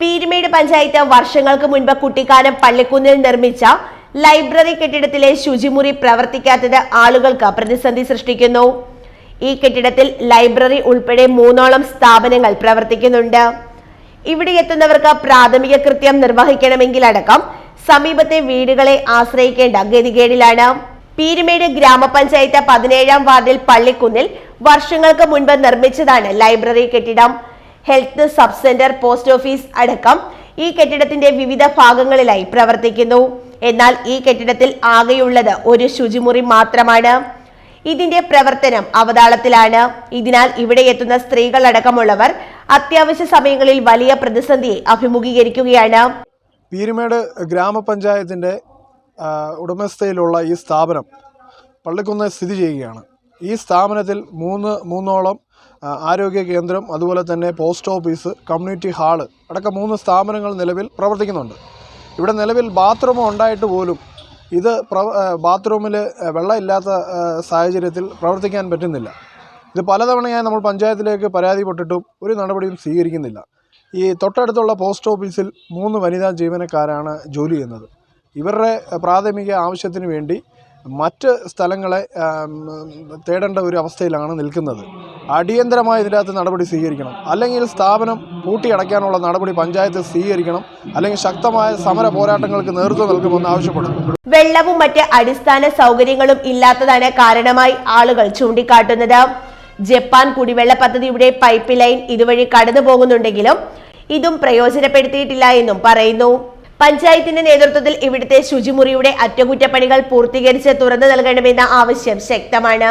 പീരുമേട് പഞ്ചായത്ത് വർഷങ്ങൾക്ക് മുൻപ് കുട്ടിക്കാനം പള്ളിക്കുന്നിൽ നിർമ്മിച്ച ലൈബ്രറി കെട്ടിടത്തിലെ ശുചിമുറി പ്രവർത്തിക്കാത്തത് ആളുകൾക്ക് പ്രതിസന്ധി സൃഷ്ടിക്കുന്നു. ഈ കെട്ടിടത്തിൽ ലൈബ്രറി ഉൾപ്പെടെ മൂന്നോളം സ്ഥാപനങ്ങൾ പ്രവർത്തിക്കുന്നുണ്ട്. ഇവിടെ എത്തുന്നവർക്ക് പ്രാഥമിക കൃത്യം നിർവഹിക്കണമെങ്കിൽ അടക്കം സമീപത്തെ വീടുകളെ ആശ്രയിക്കേണ്ട ഗതികേടിലാണ്. പീരുമേട് ഗ്രാമപഞ്ചായത്ത് പതിനേഴാം വാർഡിൽ പള്ളിക്കുന്നിൽ വർഷങ്ങൾക്ക് മുൻപ് നിർമ്മിച്ചതാണ് ലൈബ്രറി കെട്ടിടം. Health sub centre post office അടക്കം ഈ കെട്ടിടത്തിന്റെ വിവിധ ഭാഗങ്ങളിലായി പ്രവർത്തിക്കുന്നു. എന്നാൽ ഈ കെട്ടിടത്തിൽ ആകെയുള്ളത് ഒരു ശുചിമുറി മാത്രമാണ്. ഇതിന്റെ പ്രവർത്തനം അവതാളത്തിലാണ്. ഇതിനാൽ ഇവിടെ എത്തുന്ന സ്ത്രീകളടക്കമുള്ളവർ അത്യാവശ്യ സമയങ്ങളിൽ വലിയ പ്രതിസന്ധിയെ അഭിമുഖീകരിക്കുകയാണ്. പീരുമേട് ഗ്രാമപഞ്ചായത്തിന്റെ ഉടമസ്ഥയിലുള്ള ഈ സ്ഥാപനം പള്ളിക്കുന്ന് സ്ഥിതി ചെയ്യുകയാണ്. ഈ സ്ഥാപനത്തിൽ മൂന്ന് മൂന്നോളം ആരോഗ്യ കേന്ദ്രം അതുപോലെ തന്നെ പോസ്റ്റ് ഓഫീസ് കമ്മ്യൂണിറ്റി ഹാൾ അടക്കം മൂന്ന് സ്ഥാപനങ്ങൾ നിലവിൽ പ്രവർത്തിക്കുന്നുണ്ട്. ഇവിടെ നിലവിൽ ബാത്റൂം ഉണ്ടായിട്ട് പോലും ഇത് ബാത്റൂമിൽ വെള്ളമില്ലാത്ത സാഹചര്യത്തിൽ പ്രവർത്തിക്കാൻ പറ്റുന്നില്ല. ഇത് പലതവണയായി നമ്മൾ പഞ്ചായത്തിലേക്ക് പരാതിപ്പെട്ടിട്ടും ഒരു നടപടിയും സ്വീകരിക്കുന്നില്ല. ഈ തൊട്ടടുത്തുള്ള പോസ്റ്റ് ഓഫീസിൽ മൂന്ന് വനിതാ ജീവനക്കാരാണ് ജോലി ചെയ്യുന്നത്. ഇവരുടെ പ്രാഥമിക ആവശ്യത്തിന് വേണ്ടി മറ്റ് സ്ഥലങ്ങളെ തേടേണ്ട ഒരു അവസ്ഥയിലാണ് നിൽക്കുന്നത്. അടിയന്തരമായി ഇതിനകത്ത് നടപടി സ്വീകരിക്കണം. അല്ലെങ്കിൽ സ്ഥാപനം പൂട്ടിയടയ്ക്കാനുള്ള നടപടി പഞ്ചായത്ത് സ്വീകരിക്കണം. അല്ലെങ്കിൽ ശക്തമായ സമര പോരാട്ടങ്ങൾക്ക് നേതൃത്വം നൽകുമെന്ന് ആവശ്യപ്പെടുന്നു. വെള്ളവും മറ്റ് അടിസ്ഥാന സൗകര്യങ്ങളും ഇല്ലാത്തതാണ് കാരണമായി ആളുകൾ ചൂണ്ടിക്കാട്ടുന്നത്. ജപ്പാൻ കുടിവെള്ള പദ്ധതിയുടെ പൈപ്പ് ലൈൻ ഇതുവഴി കടന്നു പോകുന്നുണ്ടെങ്കിലും ഇതും പ്രയോജനപ്പെടുത്തിയിട്ടില്ല എന്നും പറയുന്നു. പഞ്ചായത്തിന്റെ നേതൃത്വത്തിൽ ഇവിടുത്തെ ശുചിമുറിയുടെ അറ്റകുറ്റപ്പണികൾ പൂർത്തീകരിച്ച് തുറന്നു നൽകണമെന്ന ആവശ്യം ശക്തമാണ്.